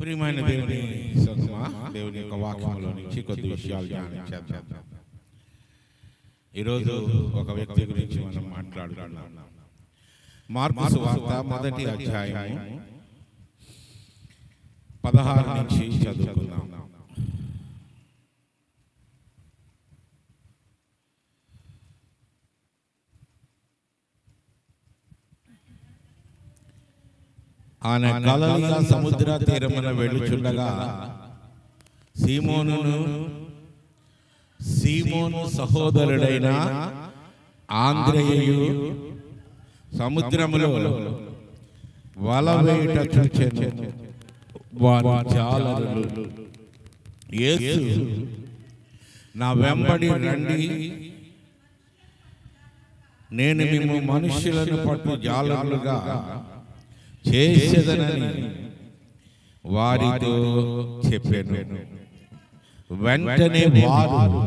ప్రియమైన దేవుని సంగమా దేవుని యొక్క వాక్యంలో నుంచి కొద్ది విషయాలు ధ్యానించేద్దాం ఈరోజు ఒక వ్యక్తి గురించి మనం మాట్లాడుతున్నాం మార్పు సువార్త మొదటి అధ్యాయం పదహారు నుంచి చదువుకుందాం ఆయన గలలియ సముద్ర తీరమున వెళ్ళుచుండగా సీమోనును సీమోను సహోదరుడైన ఆంధ్రేయు సముద్రములో వల చూచెను. వారి జాలరులు. యేసు నా వెంబడి రండి. నేను మేము మనుషులను పట్టు జాలరులుగా చేసేదనని వారితో చెప్పాను. వెంటనే వారు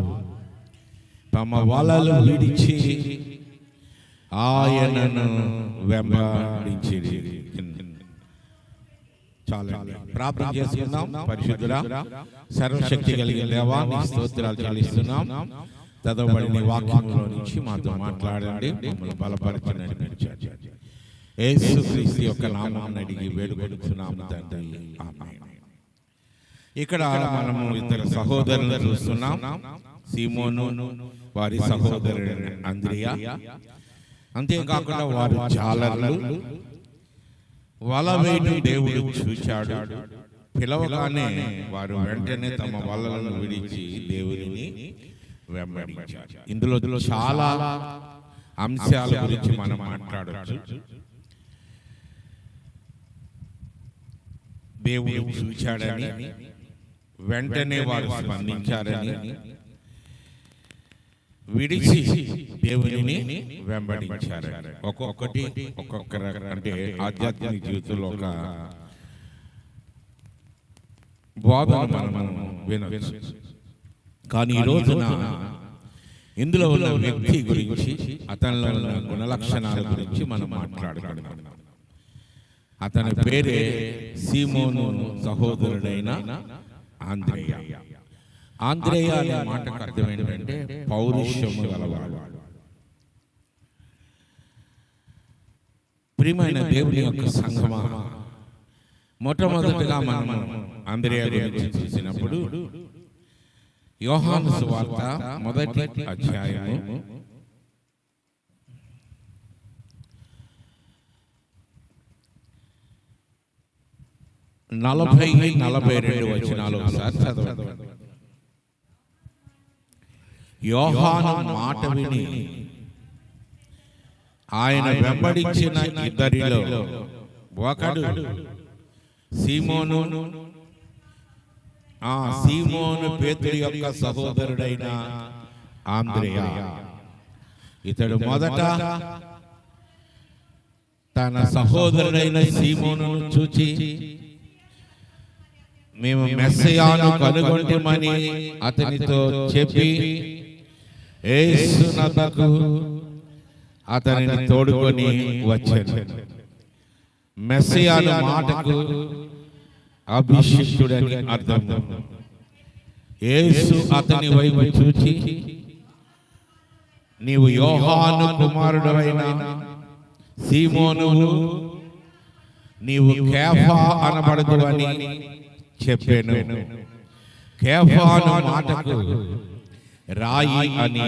తమ వలలు విడిచి ఆయనను వెంబడించిరి. చాలా ప్రార్థన చేసుకుందాం పరిశుద్ధుడా సర్వశక్తి కలిగిన దేవా నీ స్తోత్రాలు చెల్లిస్తున్నాం. చదవబడిన వాక్యంలో నుంచి మాతో మాట్లాడండి. మమ్మల్ని యేసుక్రీస్తు యొక్క నామాన్ని అడిగి వేడుకొడుతున్నాము తండ్రి. ఇక్కడ మనము ఇద్దరు సహోదరులను చూస్తున్నాం. సీమోను వారి సహోదరుడు అంద్రియా. అంతేకాకుండా వారు జాలర్లు. వల దేవుడు చూచాడు. పిలవగానే వారు వెంటనే తమ వలలను విడిచి దేవుడిని వెంబడించారు. ఇందులో చాలా అంశాల గురించి మనం మాట్లాడవచ్చు దేవుడు చూచాడని వెంటనే వారు స్పందించారని విడిచి దేవునిని వెంబడించారని. ఒక్కొక్కటి ఒక్కొక్క అంటే ఆధ్యాత్మిక జీవితంలో ఒక బోధన మనం వినొచ్చు. కానీ ఈ రోజున ఇందులో ఉన్న వ్యక్తి గురించి అతనిలో ఉన్న గుణలక్షణాల గురించి మనం మాట్లాడుకుంటున్నాం అతని పేరే సీమోను సహోదరుడైన ఆంధ్రేయ ఆంధ్రేయ అనే మాటకు అర్థం ఏంటంటే పౌరుషము గలవాడు. ప్రియమైన దేవుని యొక్క సంగమా మొట్టమొదటిగా మనం ఆంధ్రేయ గురించి చూసినప్పుడు యోహాను సువార్త మొదటి అధ్యాయము నలభై నలభై రెండు వచనాలు యోహాను మాట విని ఆయన వెంబడించిన ఇద్దరిలో ఒకడు సీమోను ఆ సీమోను పేతుడి యొక్క సహోదరుడైన ఆంధ్రేయ ఇతడు మొదట తన సహోదరుడైన సీమోనును చూచి మేము మెస్సయాను కనుగొంటమని అతనితో చెప్పి ఏసునకు అతనిని తోడుకొని వచ్చాను. మెస్సయాను మాటకు అభిషిక్తుడని అర్థం. యేసు అతని వైపు చూచి నీవు యోహాను కుమారుడవైన సీమోనువు నీవు కేఫా అనబడదు అని చెప్పాను. కేఫాను మాటకు రాయి అని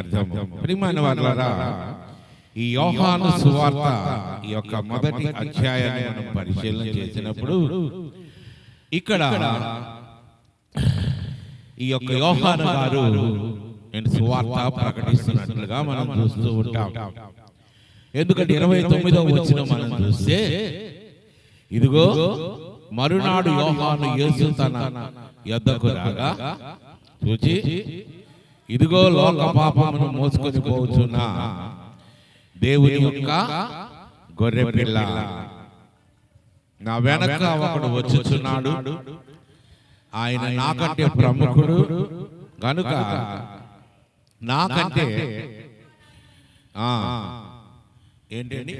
అర్థం. ప్రియమైన వాళ్ళరా ఈ యోహాను సువార్త ఈ యొక్క మొదటి అధ్యాయాన్ని మనం పరిశీలన చేసినప్పుడు ఇక్కడ ఈ యొక్క యోహాను గారు నేను సువార్త ప్రకటిస్తున్నట్లుగా మనం చూస్తూ ఉంటాం. ఎందుకంటే ఇరవై తొమ్మిదో వచ్చిన మనం చూస్తే ఇదిగో మరునాడు యోహాను యేసు తన యొద్దకు రాగా చూచి ఇదిగో లోక పాపమును మోసుకొని పోవచ్చున్న దేవుని యొక్క గొర్రె పిల్ల. నా వెనక ఒకడు వచ్చుచున్నాడు. ఆయన నాకంటే ప్రముఖుడు. గనుక నాకంటే ఏంటండి?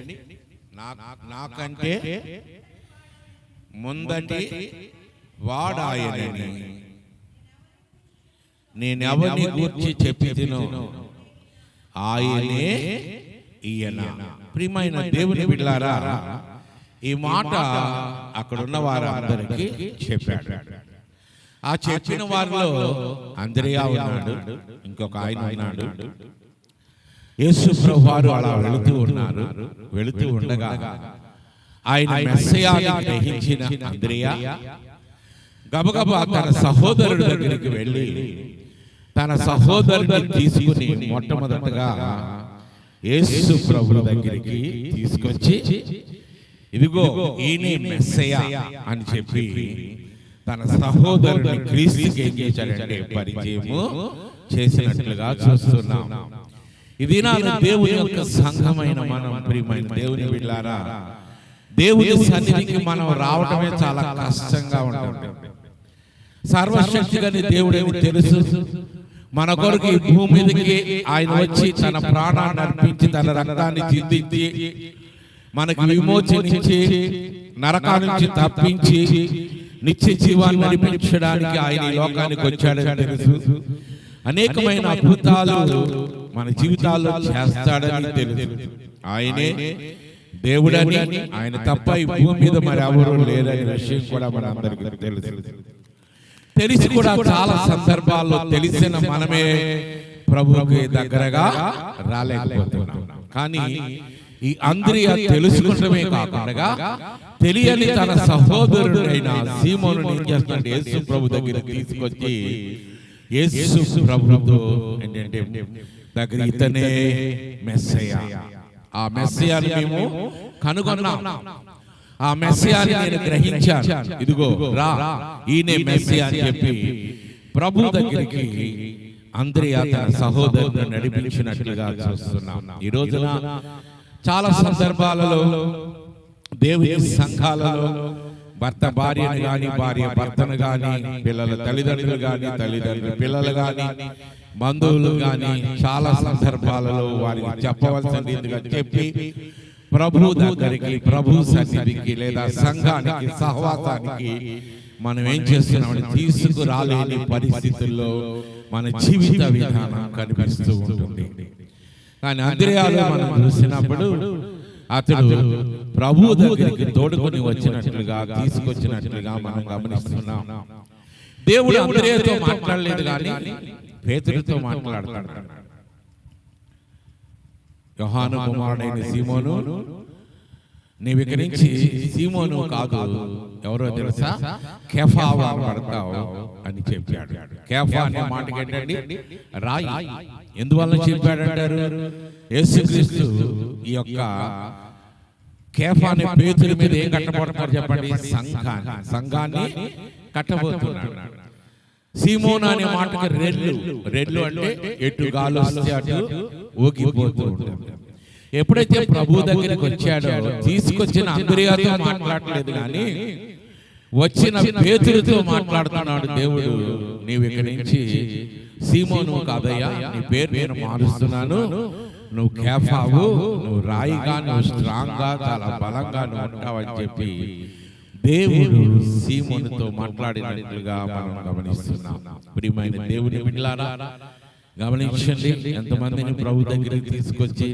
నా నాకంటే ముందటి వాడాయనని. నేనెవరిని గూర్చి చెప్పి తిను ఆయనే ఈయన. ప్రియమైన దేవుని బిడ్డారా ఈ మాట అక్కడున్న వారందరికీ చెప్పాడు. ఆ చెప్పిన వారిలో అంద్రియా ఉన్నాడు ఇంకొక ఆయన ఉన్నాడు. యేసు ప్రభు వారు అలా వెళుతూ ఉన్నారు వెళుతూ ఉండగా ఆయన మెస్సయాన్ని గ్రహించిన అంద్రియా. గబగబా తన సహోదరుడి దగ్గరికి వెళ్ళి తన సహోదరుని తీసుకుని మొట్టమొదటగా యేసు ప్రభు దగ్గరికి తీసుకొచ్చి ఇదిగో ఈయనే మెస్సయ అని చెప్పి తన సహోదరుని క్రీస్తుకి ఏం చేశాడంటే పరిచయము చేసినట్లుగా చూస్తున్నాం. ఇది నా దేవుని యొక్క సంఘమైన మనం ప్రియమైన దేవుని బిడ్డారా దేవుని సన్నిధికి మనం రావటమే చాలా కష్టంగా ఉంటుంది. సర్వశక్తి గని దేవుడేమి తెలుసు? మన కొరకు ఈ భూమి మీదకి ఆయన వచ్చి తన ప్రాణాన్ని అర్పించి తన రక్తాన్ని చిందించి మనకి విమోచనించి నరకా నుంచి తప్పించి నిత్య జీవాన్ని నడిపించడానికి ఆయన ఈ లోకానికి వచ్చాడని తెలుసు. అనేకమైన అద్భుతాలు మన జీవితాల్లో చేస్తాడని తెలుసు. ఆయనే దేవుడని ఆయన తప్ప ఈ భూమి మీద మరి ఎవరు లేరనే విషయం కూడా మనందరికీ తెలుసు. తెలిసి. కూడా చాలా సందర్భాల్లో తెలిసిన మనమే ప్రభువుకి దగ్గరగా రాలేకపోతున్నాం. కానీ ఈ అంద్రియ తెలుసుకుంటమే కాకుండా తెలియని తన సహోదరుడైన సీమోను ఏం చేస్తున్నాడు యేసు ప్రభు దగ్గర తీసుకొచ్చి యేసు ప్రభుతో ఏంటంటే దగ్గర ఇతనే మెస్సయ్య. ఆ మెస్సయాన్ని మేము కనుగొన్నాం. ఆ మెస్సియాని నేను గ్రహించాను. ఇదిగో రా. ఈయనే మెస్సియా అని చెప్పి ప్రభు దగ్గరికి అంద్రియా తన సహోదరుని నడిపించినట్లుగా చూస్తున్నాం. ఈ రోజున చాలా సందర్భాలలో దేవుని సంఘాలలో భర్త భార్యను గాని భార్య భర్తను గాని పిల్లల తల్లిదండ్రులు గాని తల్లిదండ్రులు పిల్లలు గాని బంధువులు గాని చాలా సందర్భాలలో వారికి చెప్పవలసింది ఎందుకు చెప్పి ప్రభు దగ్గరికి ప్రభు సన్నిధికి లేదా సంఘానికి సహవాసానికి మనం ఏం చేస్తున్నామని తీసుకురాలేని పరిస్థితుల్లో మన జీవిత విధానం కనిపిస్తూ ఉంటుంది. కానీ అంద్రియాలు మనం చూసినప్పుడు అతడు ప్రభు దగ్గరికి తోడుకొని వచ్చినట్లుగా తీసుకొచ్చినట్లుగా మనం గమనిస్తున్నాం. దేవుడు అంద్రియతో మాట్లాడలేదు కానీ పేతుడితో మాట్లాడతాడు యోహాను కుమారుడైన సీమోను నీవు ఇక్కడి నుంచి సీమోను కాదు. ఎవరో తెలుసా? కేఫా పడతావు అని చెప్పాడు. కేఫా అనే మాటకి ఏంటండి? రాయి. ఎందువల్ల చెప్పాడంటారు? యేసుక్రీస్తు ఈ యొక్క కేఫా అనే పేతుల మీద ఏం కట్టబడతారు చెప్పండి? సంఘాన్ని. సంఘాన్ని కట్టబోతున్నాడు. సీమోన్ అనే మాటకి రెడ్లు రెడ్లు అంటే ఎటు గాలు వస్తే అటు ఊగిపోతూ ఎప్పుడైతే ప్రభు దగ్గరికి వచ్చాడో తీసుకొచ్చిన అంద్రియాతో మాట్లాడలేదు కానీ వచ్చిన పేతులతో మాట్లాడుతున్నాడు దేవుడు. నీవు ఇక్కడి నుంచి సీమోను కాదయ్యా నీ పేరు నేను మారుస్తున్నాను. నువ్వు కేఫావు నువ్వు రాయిగా నువ్వు స్ట్రాంగ్గా చాలా బలంగా నువ్వు ఉంటావని చెప్పి దేవుడు సీమోనుతో మాట్లాడినట్లుగా మనం గమనిస్తున్నాం. ప్రియమైన దేవుని బిడ్డలారా గమనించండి ఎంతమందిని ప్రభు దగ్గరికి తీసుకొచ్చి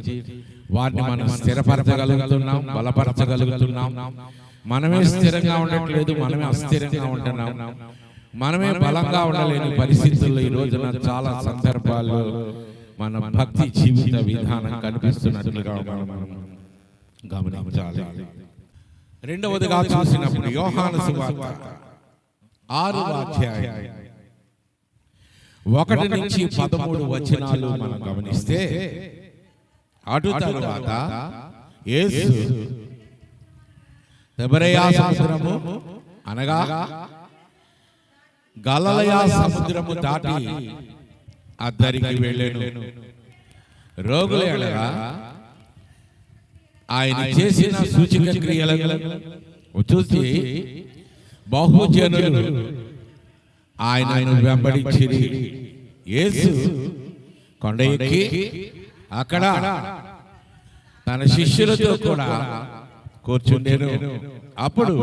వారిని మనం స్థిరపరచగలుగుతున్నాం బలపరచగలుగుతున్నాం. మనమే స్థిరంగా ఉండట్లేదు మనమే అస్థిరంగా ఉంటున్నాం. మనమే బలంగా ఉండలేని పరిస్థితుల్లో ఈ రోజున చాలా సందర్భాల్లో మన భక్తి జీవిత విధానం కనిపిస్తున్నట్లుగా మనం గమనించాలి. రెండవదిగా చూసినప్పుడు యోహాను సువార్త. ఆరు అధ్యాయం. ఒకటి నుంచి పదమూడు వచనాలు మనం గమనిస్తే అటు తరువాత యేసు అనగా గలలయా సముద్రము దాటి అద్దరికి వెళ్ళాను. రోగుల ఎడల ఆయన చేసిన సూచక క్రియలను చూసి బహుజనులు ఆయనను వెంబడించిరి. యేసు కొండ ఎక్కి అక్కడ తన శిష్యులతో కూడా కూర్చుండేను. అప్పుడు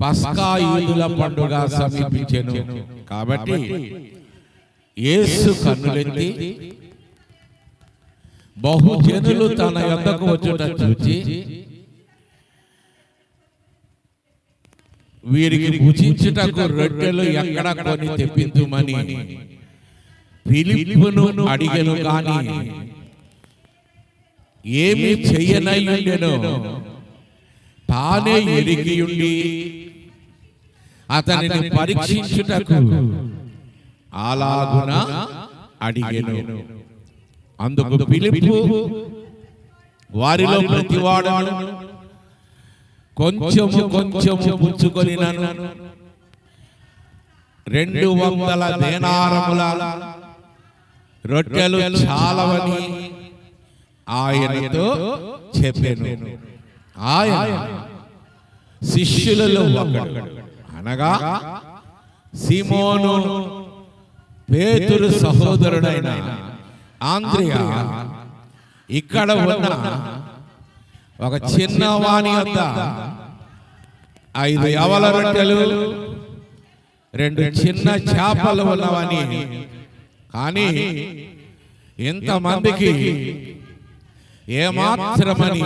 పస్కా యూదుల పండుగ సమీపించెను. కాబట్టి యేసు కన్నులెత్తి బహుజనులు తన యొద్దకు వచ్చుట చూచి వీరికి భుజించుటకు రొట్టెలు ఎక్కడ కొని తెప్పించుమని ఫిలిప్పును అడిగను కాని ఏమి చెయ్యనయ్యుండెను తానే ఎరిగియుండి అతనిని పరీక్షించుటకు అలాగున అడిగెను. అందుకు పిలుపు వారిలో ప్రతివాడను కొంచెము కొంచెము పుచ్చుకొని నన్ను రెండు వందల దేనారముల రొట్టెలు చాలవని ఆయనతో చెప్పాను. ఆయన శిష్యులలో ఒకడు. అనగా సిమోను పేతురు సహోదరుడైన ఆంద్రియ ఇక్కడ ఉన్న ఒక చిన్న వాణి వద్ద ఐదు యవల రొట్టెలు రెండు చిన్న చేపలు ఉన్నవని. కానీ ఇంతమందికి ఏమాత్రమని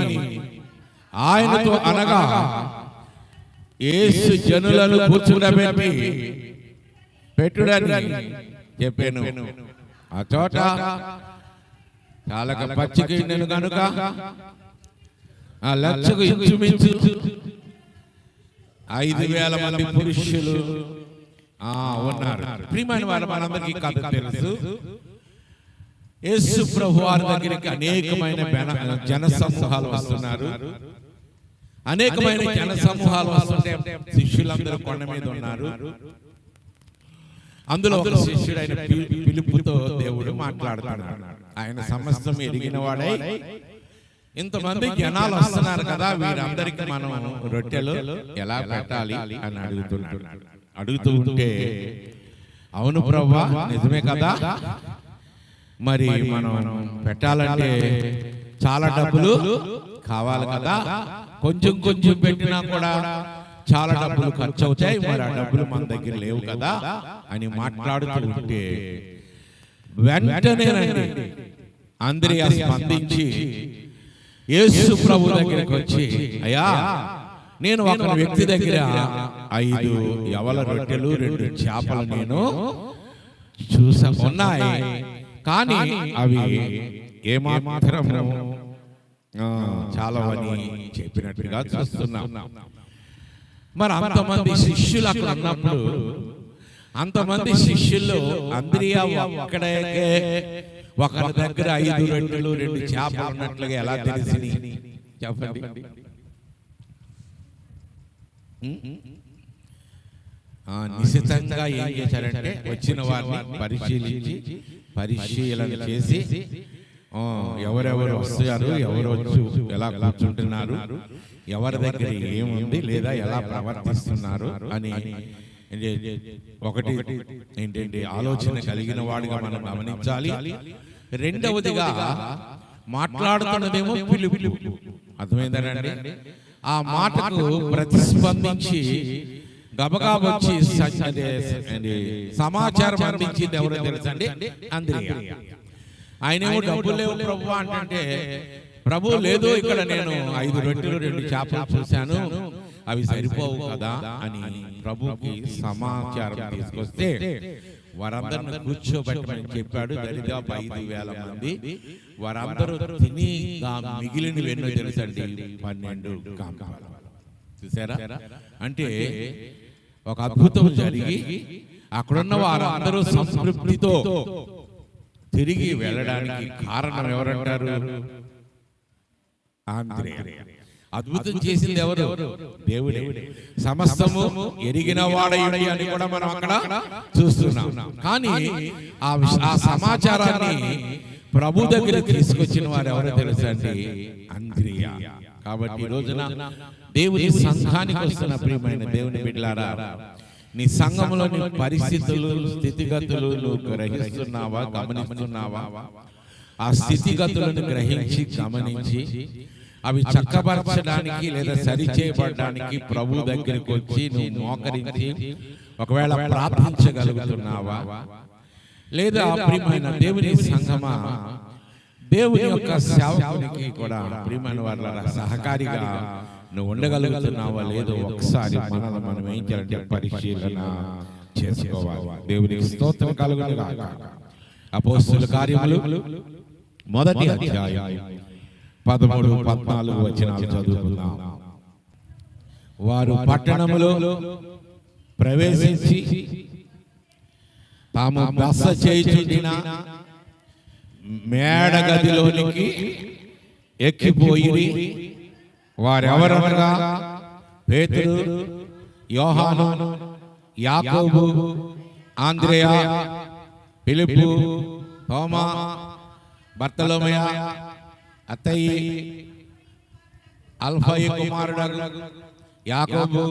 ఆయనతో అనగా యేసు జనులను కూర్చుండబెట్టి పెట్టుడని చెప్పాను. ఆ చోట చాలక పచ్చికి నేను కనుక ఆ లక్షకు ఇంచుమించు ఐదు వేల మంది పురుషులు. ఉన్నారు. ప్రియమైన వారు మనందరికీ కథ తెలుసు. యేసు ప్రభు వారి దగ్గరికి అనేకమైన జన సమూహాలు వస్తున్నారు. అనేకమైన జన సమూహాలు వస్తుంటే శిష్యులందరూ కొండ మీద ఉన్నారు. అందులో శిష్యుడైన పిలుపుతో దేవుడు మాట్లాడుతున్నాడు. ఆయన సమస్తం ఎరిగిన వాడై ఇంతమంది జనాలు వస్తున్నారు కదా వీరందరికి మనం రొట్టెలు ఎలా పెట్టాలి అని అడుగుతున్నాడు అడుగుతూ ఉంటే అవును ప్రభా నిజమే కదా? మరి మనం పెట్టాలంటే చాలా డబ్బులు కావాలి కదా? కొంచెం కొంచెం పెట్టినా కూడా చాలా డబ్బులు ఖర్చు అవుతాయి. మరి ఆ డబ్బులు మన దగ్గర లేవు కదా అని మాట్లాడుతూ ఉంటే వెంటనేనండి అందరియా స్పందించి యేసు ప్రభు దగ్గరికి వచ్చి అయ్యా నేను ఒక వ్యక్తి దగ్గర ఐదు యవల రొట్టెలు రెండు చేపలు నేను చూసా ఉన్నాయి. కానీ అవి ఏమాత్రము ఆ, చాలవని చెప్పినట్టుగా చూస్తున్నాం. మరి అంతమంది శిష్యులు అక్కడ ఉన్నప్పుడు అంతమంది శిష్యుల్లో అంద్రియా ఒక్కడే ఒకరి దగ్గర ఐదు రొట్టెలు రెండు చేపలు ఉన్నట్లుగా ఎలా తెలిసింది? చెప్పండి. నిశితంగా ఏం చేశారంటే వచ్చిన వారిని పరిశీలించి పరిశీలన చేసి ఎవరెవరు వస్తారు ఎవరు వచ్చి ఎలా కూర్చుంటున్నారు? ఎవరి దగ్గర ఏముంది లేదా ఎలా ప్రవర్తిస్తున్నారు అని ఒకటి ఏంటంటే ఆలోచన కలిగిన వాడిగా మనం గమనించాలి. రెండవదిగా మాట్లాడుతున్నదేమో పిలుపు. అర్థమైందనండి ఆ మాటకు ప్రతిస్పందించి గబగా వచ్చి సమాచారం అందించింది ఎవరో తెలుసండి? అంద్రియ. ఆయనేమో డబ్బులు లేవు ప్రభు అంటే ప్రభు లేదు ఇక్కడ నేను ఐదు రొట్టెలు రెండు చేపలు చూశాను. అవి సరిపోవు కదా అని ప్రభుకి సమాచారం తీసుకొస్తే వారందరిని కూర్చోబెట్టమని చెప్పాడు. దరిదాపు ఐదు వేల మంది. వారందరూ తిని మిగిలిన ఎన్నో తెలుసండి పన్నెండు కాంపాలు. చూసారా? అంటే ఒక అద్భుతం జరిగి అక్కడున్న వారందరూ సంతృప్తితో తిరిగి వెళ్ళడానికి కారణం ఎవరంటారు? ఆంధ్రేయ అద్భుతం చేసింది ఎవరు? దేవుడే. సమస్తము ఎరిగిన వాడయుడై అని కూడా మనం అక్కడ చూస్తున్నాం. కానీ ఆ సమాచారాన్ని ప్రభు దగ్గర తీసుకొచ్చిన వారు ఎవరో తెలుసండి? అంద్రియ కాబట్టి ఈ రోజున దేవుని సంఘానికి వస్తున్న ప్రియమైన దేవుని బిడ్డలారా నీ సంఘంలోని పరిస్థితులు స్థితిగతులు నువ్వు గ్రహిస్తున్నావా గమనిస్తున్నావా? ఆ స్థితిగతులను గ్రహించి గమనించి అవి చక్కపరచడానికి లేదా సరిచేయబడడానికి ప్రభు దగ్గరికి వచ్చి నువ్వు మోకరించి ఒకవేళ ప్రార్థించగలుగుతున్నావా? లేదా ప్రియమైన దేవుని సంగమా దేవుని యొక్క సేవకునికి కూడా ప్రియమైన వాళ్ళ సహకారిగా నువ్వు ఉండగలుగుతున్నావా? లేదో ఒకసారి మనల్ని మనం ఏం చేయాలంటే పరిశీలన చేసుకోవాలి. దేవునికి స్తోత్రం కలుగును గాక. అపోస్తుల కార్యములు మొదటి అధ్యాయం. పదమూడు పద్నాలుగు వచనాలు చదువుకుందాం. వారు పట్టణములో ప్రవేశించి తాము బస చేయుచుండిన మేడ గదిలోనికి ఎక్కిపోయి వారెవరనగా పేతురు యోహాను యాకోబు ఆంద్రేయ పిలుపు తోమా బర్తలోమయ అత్తయ్యి అల్ఫయ కుమారుడు యాకోబు.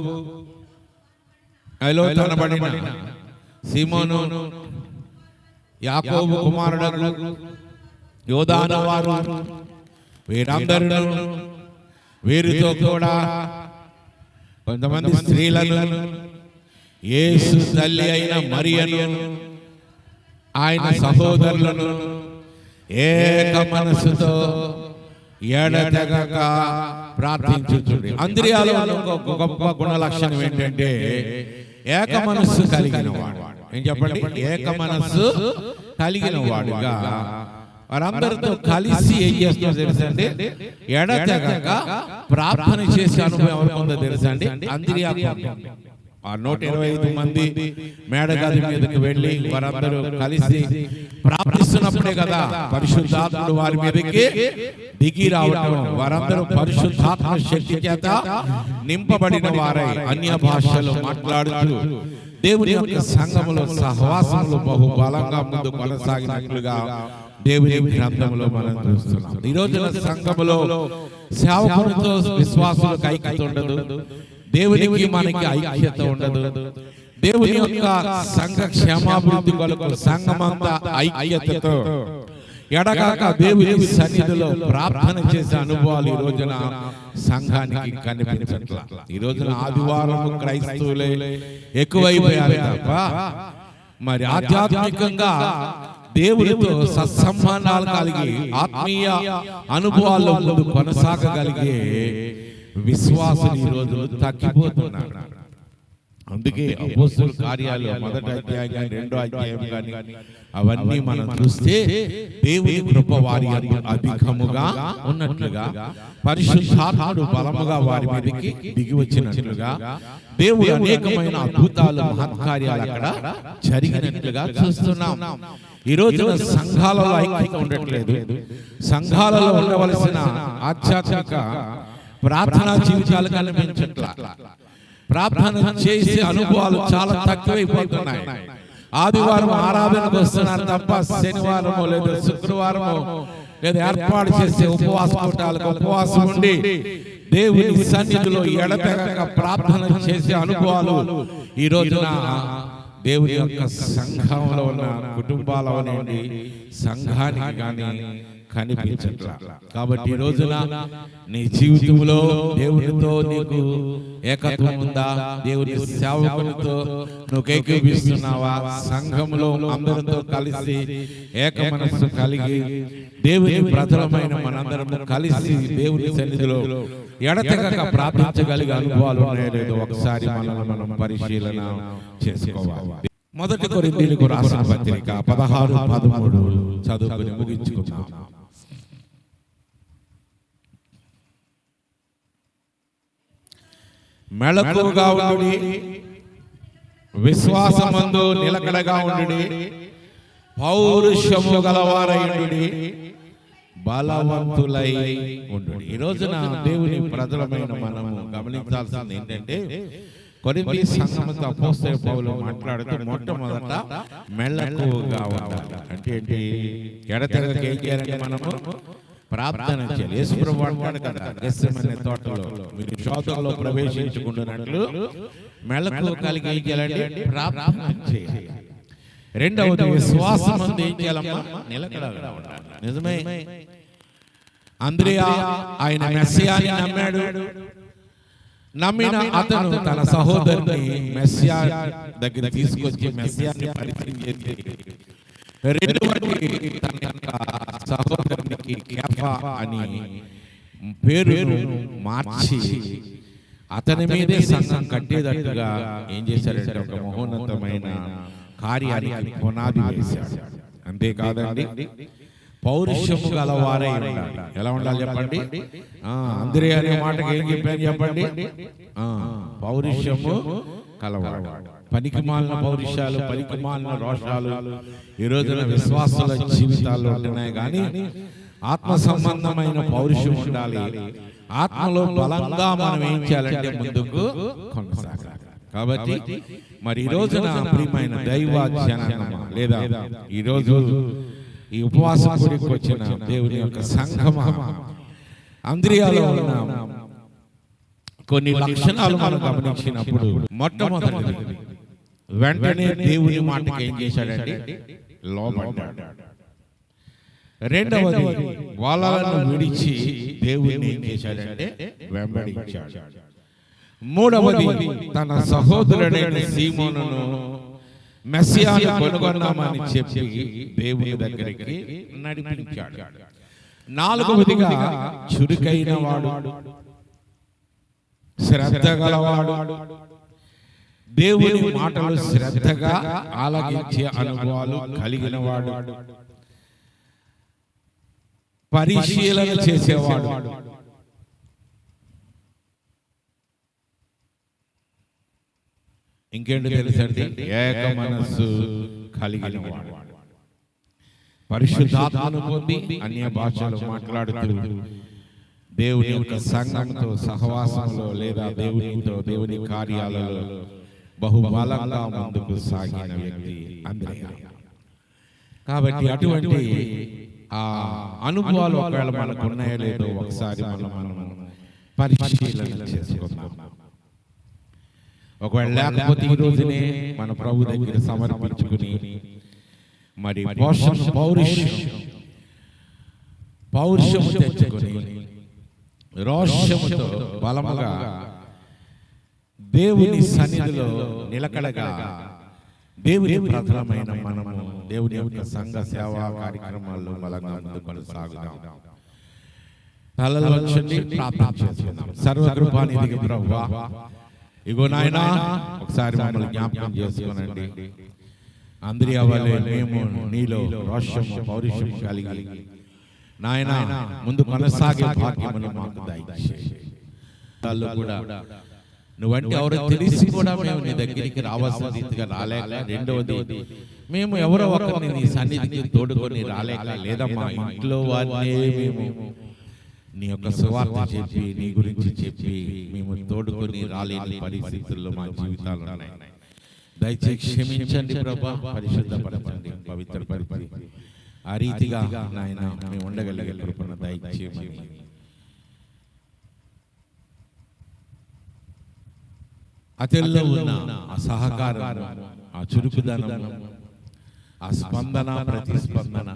ఎలో తనబడిన సిమోను యాకోబు కుమారుడు యోధాను వారు వీరందరూ వీరితో కూడా కొంతమంది స్త్రీలను యేసు తల్లి అయిన మరియను ఆయన సహోదరులను ఏక మనసుతో ఎడతెగక ప్రార్థించుచుండి. అంద్రియాలో ఒక గొప్ప గుణ లక్షణం ఏంటంటే ఏక మనస్సు కలిగిన వాడు ఏం చెప్పండి? ఏక మనస్సు కలిగిన వాడుగా వారందరితో కలిసి ఏం చేస్తుందో తెలుసండి ఎడతెగక ప్రార్థన చేసే అనుభవం ఎవరికి ఉందో తెలుసండి అంద్రియా ఆ నూట ఇరవై ఐదు మంది మేడగది మీదకి వెళ్ళి వారందరూ కలిసి ప్రార్థిస్తున్నప్పుడే కదా పరిశుద్ధాత్ముడు వారి మీదకి దిగి రావటం. వారందరూ పరిశుద్ధాత్మ శక్తి చేత నింపబడిన వారై అన్య భాషలు మాట్లాడుతూ దేవుని యొక్క సంఘములో సహవాసములు బహు బలంగా ముందు కొనసాగినట్లుగా దేవుని గ్రంథంలో మనం చూస్తున్నాం. ఈ రోజున సంఘములో సేవకులతో విశ్వాసులకు ఐక్యత ఉండదు దేవునికి మనకి ఐక్యత ఉండదు. దేవుని యొక్క సంఘ క్షేమాభివృద్ధి కొరకు సంఘమంతా ఐక్యతతో ఎడగాక దేవుని సన్నిధిలో ప్రార్థన చేసే అనుభవాలు ఈ రోజున సంఘానికి కనిపించట్ల. ఈ రోజున ఆదివారం క్రైస్తవులే ఎక్కువైపోయారు తప్ప మరి ఆధ్యాత్మికంగా దేవుడితో సత్సంబంధాలు కలిగి ఆత్మీయ అనుభవాల్లో కొనసాగగలిగే విశ్వాసులు ఈ రోజు తగ్గిపోతున్నారు అందుకే అపోస్తుల కార్యాలు మొదటి అధ్యాయం కానీ రెండో అధ్యాయం కానీ అవన్నీ మనం చూస్తే దేవుని కృప వారి అధికముగా ఉన్నట్లుగా పరిశుద్ధాత్ముడు బలముగా వారి మీదకి దిగి వచ్చినట్లుగా దేవుడు అనేకమైన అద్భుతాలు మహత్కార్యాలు అక్కడ జరిగినట్లుగా చూస్తున్నాం. ఈ రోజున సంఘాలలో ఐక్యత ఉండట్లేదు. సంఘాలలో ఉండవలసిన ఆధ్యాత్మిక ప్రార్థనా జీవితాలు కనిపించట్లా ప్రార్థన చేసే అనుభవాలు చాలా తక్కువైపోతున్నాయి ఆదివారం ఆరాధనకు వస్తున్నారు తప్ప శనివారము లేదా శుక్రవారము లేదా ఏర్పాటు చేసే ఉపవాస కూటాలకు ఉపవాసం ఉండి దేవుని సన్నిధిలో ఎడతెగక ప్రార్థన చేసే అనుభవాలు ఈ రోజున దేవుని యొక్క సంఘంలో ఉన్న కుటుంబాల సంఘానికి కానీ కనిపించట్లా. కాబట్టి ఈ రోజున నీ జీవితంలో దేవునితో నీకు ఏకత్వం ఉందా దేవుని సేవకులతో నువ్వు ఏకీపిస్తున్నావా సంఘంలో అందరితో కలిసి ఏక మనస్సు కలిగి దేవుని ప్రజలమైన మనందరం కలిసి దేవుని సన్నిధిలో ఎడతెగక ప్రార్థించగలిగే అనుభవాలు ఉన్నాయో లేదో ఒకసారి మనల్ని మనం పరిశీలన చేసుకోవాలి. మొదటి కొరింథీయులకు రాసిన పత్రిక పదహారు పదమూడు చదువుకుని ముగించుకున్నాం మెళకువగా ఉండి విశ్వాసమందు నిలకడగా ఉండి పౌరుషము గలవారైండు బలవంతులై ఉండు ఈ రోజున దేవుని ప్రజలమైన మనము గమనించాల్సింది ఏంటంటే కొరింథీ సంఘముతో అపోస్తల పౌలు మాట్లాడుతూ మొట్టమొదట మెళకువగా ఉండాలి. అంటే ఏంటి? ఎడతెగక ఏం చేయాలంటే మనము? ప్రార్థన చేయాలి. యేసుప్రభు అంటాడు కదా. గెస్సెమనే తోటలో. మీరు శోధనలో ప్రవేశించుకుంటున్నట్లు మెళకువ కలిగి ఏం ప్రార్థన చేయాలి. రెండవది విశ్వాసం అందు ఏం చేయాలమ్మా? నిలకడగా ఉండాలి. నిజమే. అంద్రియా ఆయన మెస్సియాని నమ్మాడు. నమ్మిన అతను తన సహోదరుని మెస్సియా దగ్గర తీసుకొచ్చి మెస్సియాని పరిచయం చేసి రెండవది తన యొక్క సహోదరునికి కేఫా అని పేరును మార్చి అతని మీదే సంఘం కట్టేటట్టుగా ఏం చేశారంటే ఒక మహోన్నతమైన కార్యానికి పునాది వేశాడు. అంతేకాదండి పౌరుషము గలవారై ఎలా ఉండాలి చెప్పండి? అందరి అనే మాటకి ఏం చెప్పాను చెప్పండి? పౌరుషము కలవాడు. పనికి మాలిన పౌరుషాలు పనికి మాలిన రోషాలు ఈ రోజున విశ్వాసుల జీవితాల్లో ఉంటున్నాయి. కానీ ఆత్మ సంబంధమైన పౌరుషం ఉండాలి. ఆత్మలో బలంగా మనం ఏం చేయాలంటే ముందుకు కొనసాగాలి కాబట్టి మరి ఈ రోజున ప్రియమైన దైవ జనాంగమా లేదా ఈ రోజు ఈ ఉపవాసం గుడికి వచ్చిన దేవుని యొక్క సంఘమా? అంద్రియాలో ఉన్న. కొన్ని లక్షణాలు మనం గమనించినప్పుడు మొట్టమొదటి వెంటనే దేవుని మాటకి ఏం చేశాడంటే లోబడ్డాడు. రెండవది వాళ్ళను విడిచి దేవుని ఏం చేశాడంటే వెంబడించాడు. మూడవది తన సహోదరుడైన సీమోనును మెస్సియాను కనుగొన్నామని చెప్పి దేవుని దగ్గరికి నడిపించాడు. నాలుగవదిగా చురుకైన వాడు శ్రద్ధ గలవాడు దేవుని మాటలు శ్రద్ధగా ఆలకించే అనుభవాలు కలిగిన వాడు పరిశీలన చేసేవాడు. ఇంకేంటి తెలుసండి? ఏక మనస్సు కలిగిన వాడు పరిశుద్ధాత్మను పొంది అన్య భాషలు మాట్లాడుతూ దేవుని యొక్క సంఘంతో సహవాసంలో లేదా దేవునితో దేవుని కార్యాలలో బహుబలంగా ముందుకు సాగిన వ్యక్తి కాబట్టి అటువంటి ఆ అనుభవాలు ఒకవేళ మనకు ఉన్నాయో లేదో ఒకసారి మనం మనం పరిశీలన చేసుకుందాం. ఒకవేళ లేకపోతే ఈ రోజునే మన ప్రభు దగ్గర సమర్పించుకుని మరి పోషణ పౌరుషం పౌరుషము తెచ్చుకొని రోషముతో బలముగా దేవుని సన్నిధిలో నిలకడగా దేవుని ప్రధానమైన మనము దేవుని యొక్క సంఘ సేవా కార్యక్రమాల్లో బలంగా ముందు కొనసాగుదాం తలలో వచ్చండి సర్వకృపానిధికి ఇగో నాయనా ఒకసారి మమ్మల్ని జ్ఞాపకం చేసుకోనండి. అందరి అవ్వలే మేము నీలో రోషము పౌరుషము కలిగి నాయన ముందు కొనసాగే భాగ్యమును మాకు వాళ్ళు కూడా నువ్వంటే ఎవరో తెలిసి కూడా మేము నీ దగ్గరికి రావాల్సిన రీతిగా రాలేక రెండవది మేము ఎవరో ఒకరిని నీ సన్నిధికి తోడుకొని రాలేక లేదమ్మా ఇంట్లో వారినే మేము నీ యొక్క సువార్త చెప్పి నీ గురించి చెప్పి మేము తోడుకొని రాలేని పరిస్థితుల్లో మా జీవితాలు ఉన్నాయి. దయచేసి క్షమించండి ప్రభా పరిశుద్ధపరచండి పవిత్రపరచండి ఆ రీతిగా నాయన మేము ఉండగలిగే కృపణ దయచేయమని అతల్లో ఉన్న ఆ సహకారం ఆ చురుకుదనం ఆ స్పందన ప్రతిస్పందన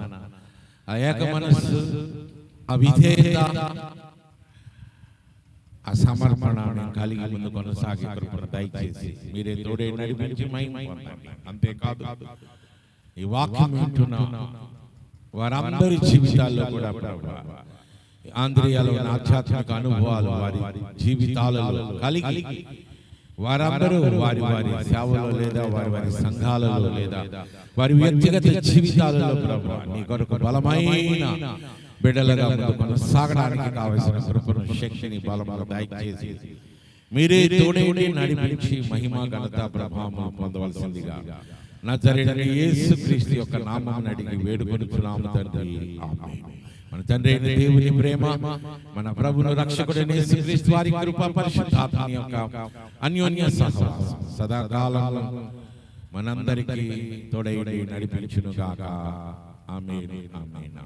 ఆ ఏక మనస్సు ఆ విధేయత ఆ సమర్పణ కలిగి ముందు కొనసాగే కృపణ దయచేసి మీరే తోడే నడిపించి పొందండి. అంతేకాదు ఈ వాక్యం వింటున్న వారందరి జీవితాల్లో కూడా ఆంధ్రియాలో ఆధ్యాత్మిక అనుభవాలు వారి జీవితాలలో కలిగి వారందరూ వారి వారి సేవలో లేదా వారి వారి సంఘాలలో లేదా వారి వ్యక్తిగత జీవితాలలో ప్రభా నీ కొరకు బలమైన బిడ్డలుగా కొనసాగడానికి కావలసిన కృపను శక్తిని బలమును దయచేసి మీరే తోడేడి నడిపించి మహిమ ఘనత ప్రభావం పొందవలసిందిగా నా జరిగిన యేసు క్రీస్తు యొక్క నామం అడిగి వేడుకొనుచున్నాము తండ్రి. ఆమేన్. మన తండ్రి అయిన దేవుని ప్రేమ మన ప్రభును రక్షకుడైన యేసు వారి కృప పరిశుద్ధాత్మ యొక్క అన్యోన్య సహవాసం సదాకాలం మనందరికీ తోడైడి నడిపించును గాక ఆమె ఆమేన్.